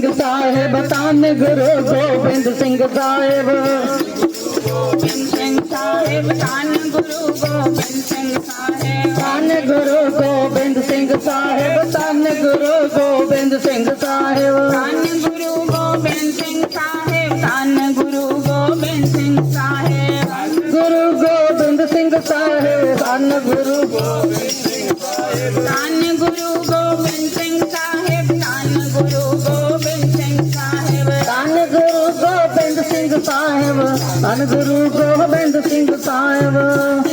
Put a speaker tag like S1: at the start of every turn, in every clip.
S1: ਸਿੰਘ ਸਾਹਿਬ ਤਨ ਗੁਰੂ ਗੋਬਿੰਦ ਸਿੰਘ ਸਾਹਿਬ।
S2: ਗੋਬਿੰਦ ਸਿੰਘ ਸਾਹਿਬ ਤਨ ਗੁਰੂ ਗੋਬਿੰਦ ਸਿੰਘ ਸਾਹਿਬ
S1: ਤਨ ਗੁਰੂ ਗੋਬਿੰਦ ਸਿੰਘ ਸਾਹਿਬ ਤਨ ਗੁਰੂ ਗੋਬਿੰਦ ਸਿੰਘ ਸਾਹਿਬ।
S2: ਧੰਨ Guru Gobind Singh Sahib.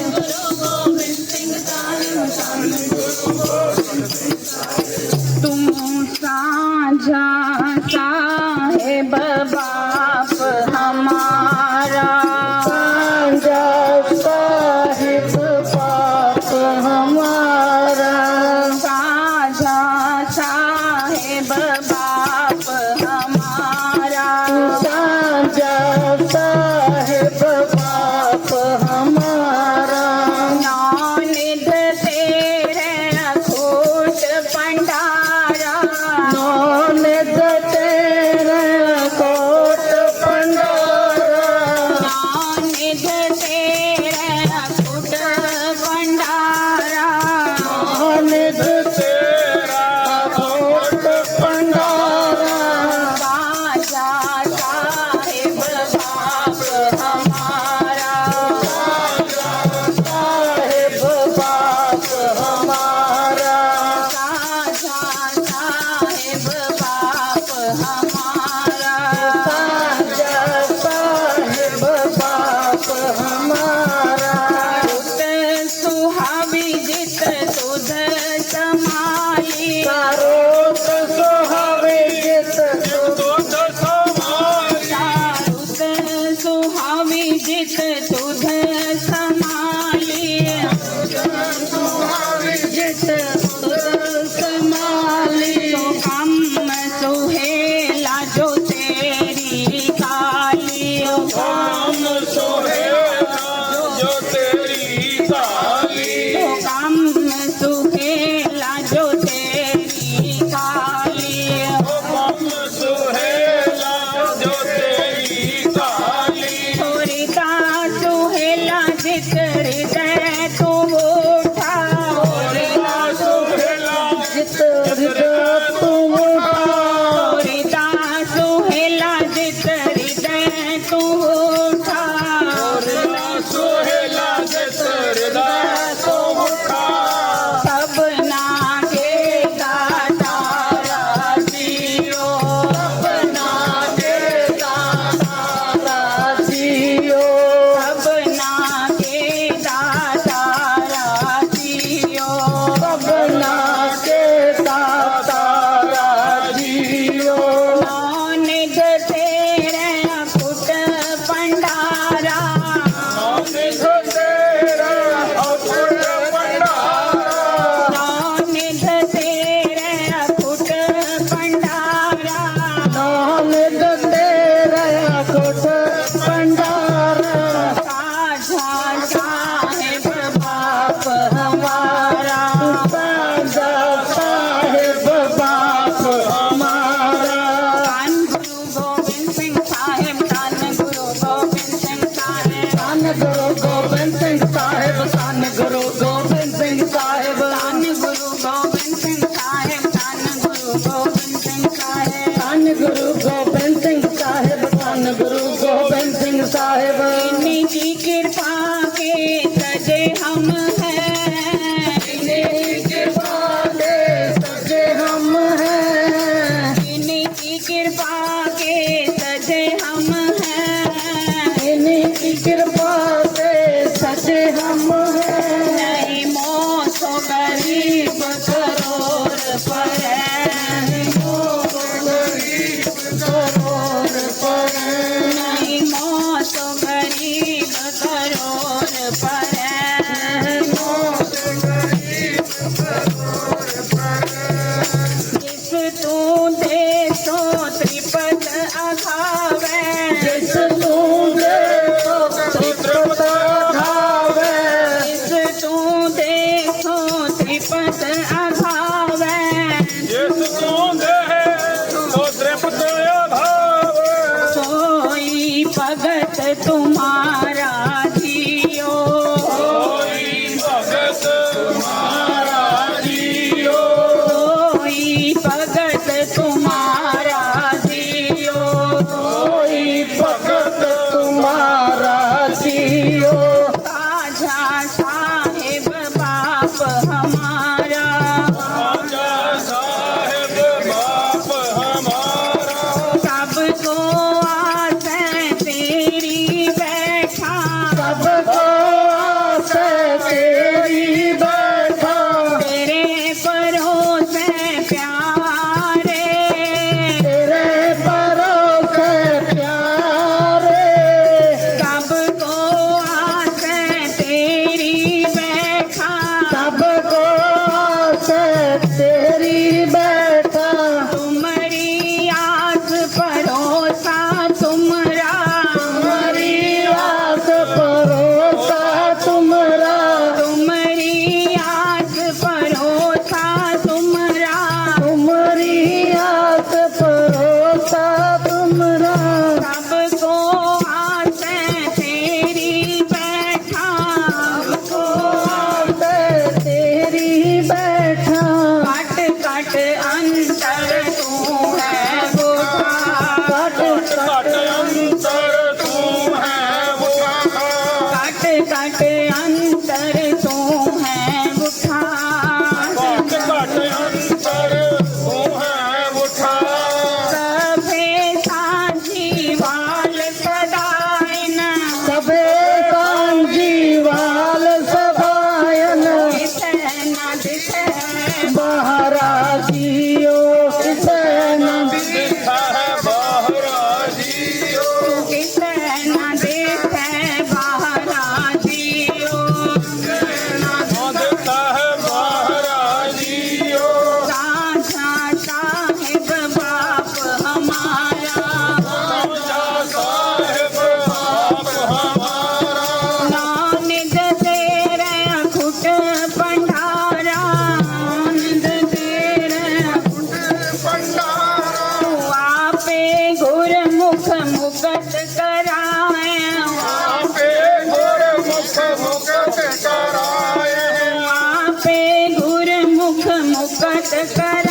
S1: Sparks. bye, bye.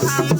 S2: I'm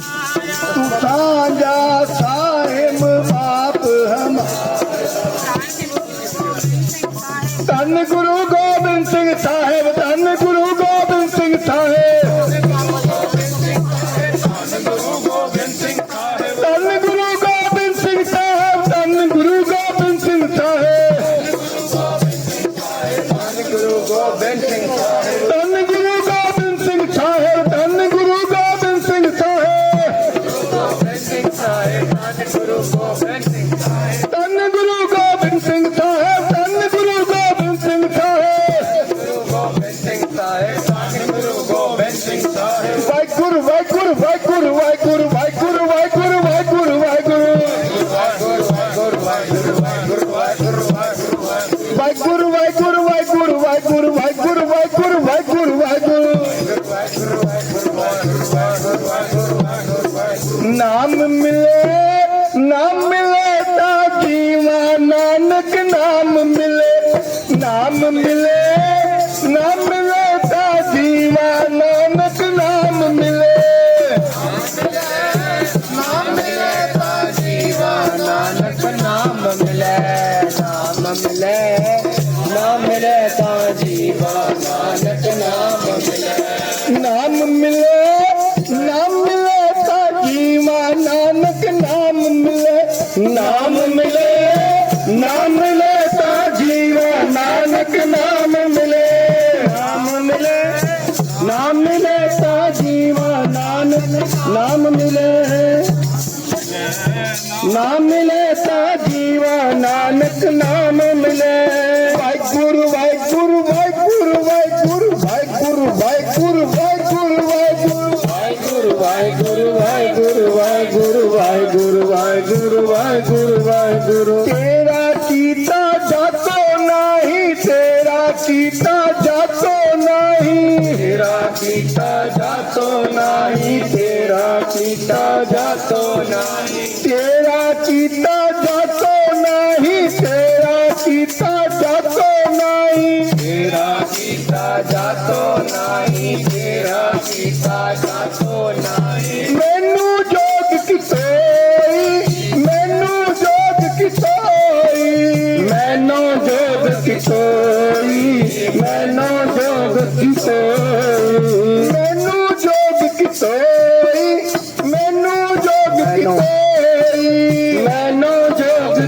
S2: पिता जातो नाही तेरा
S1: पिता जातो
S2: नाही तेरा पिता
S1: जातो नाही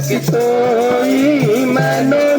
S1: que soy mano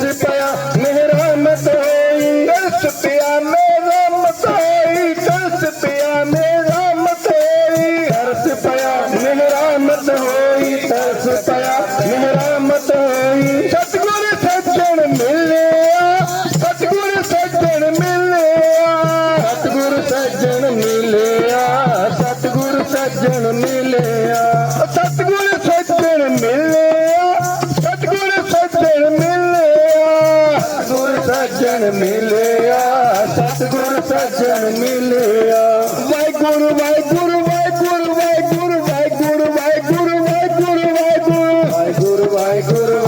S1: Sipaya, Waheguru.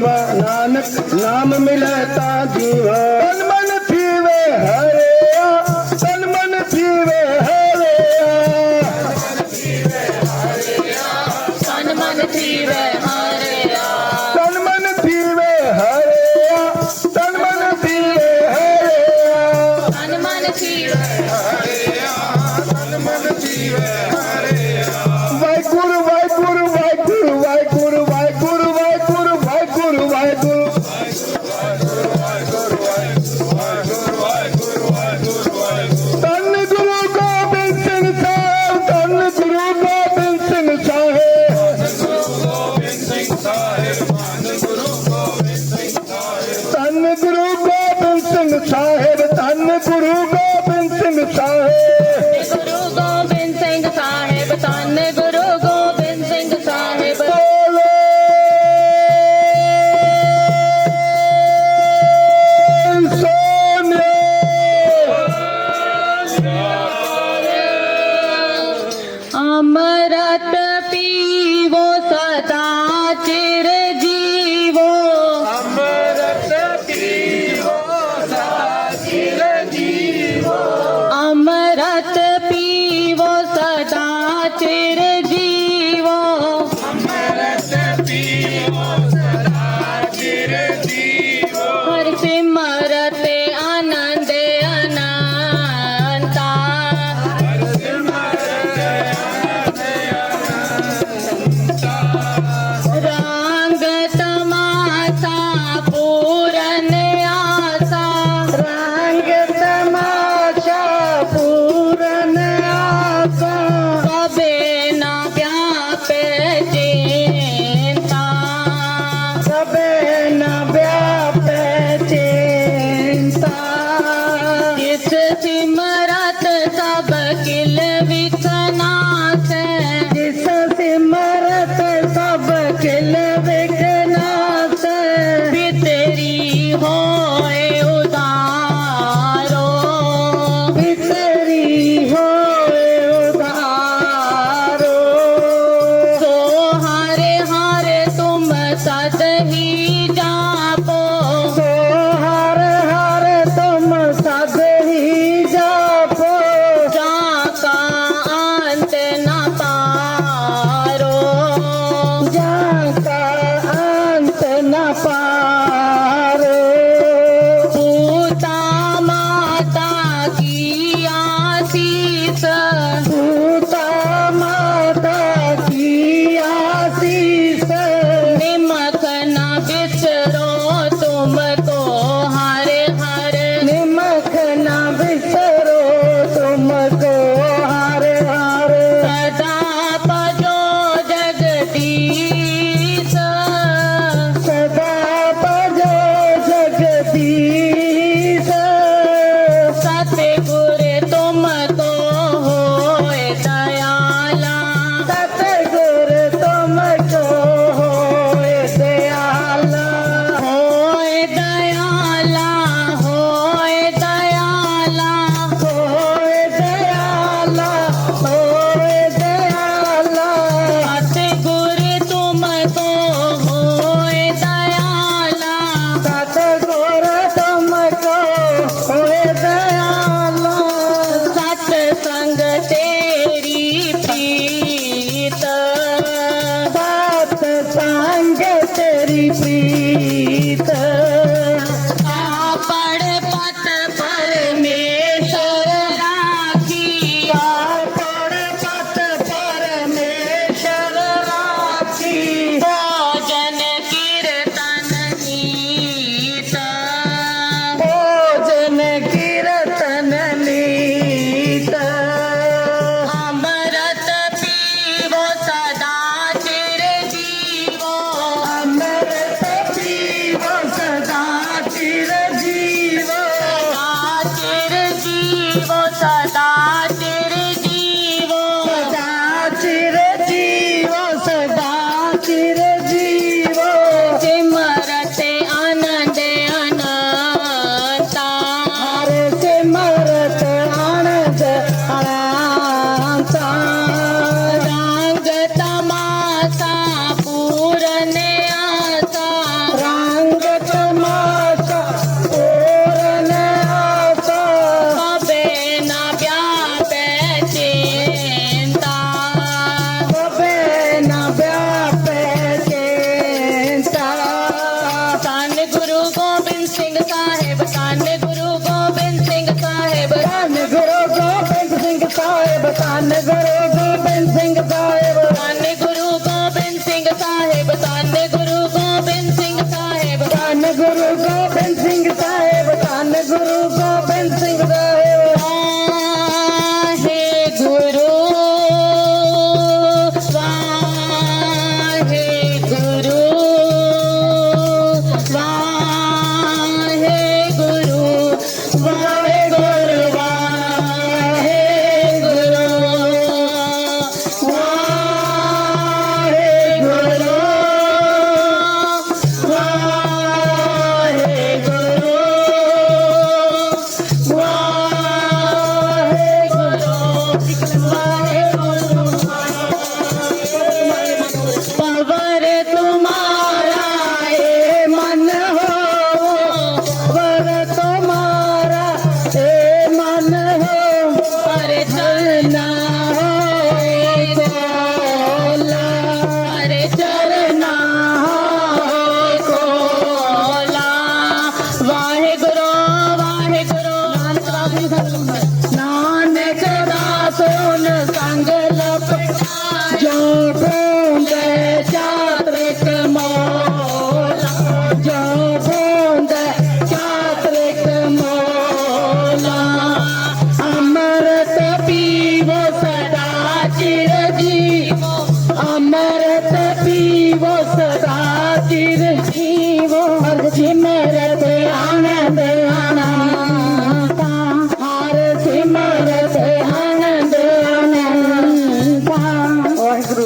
S1: दीवाना नाम मिलता दीवाना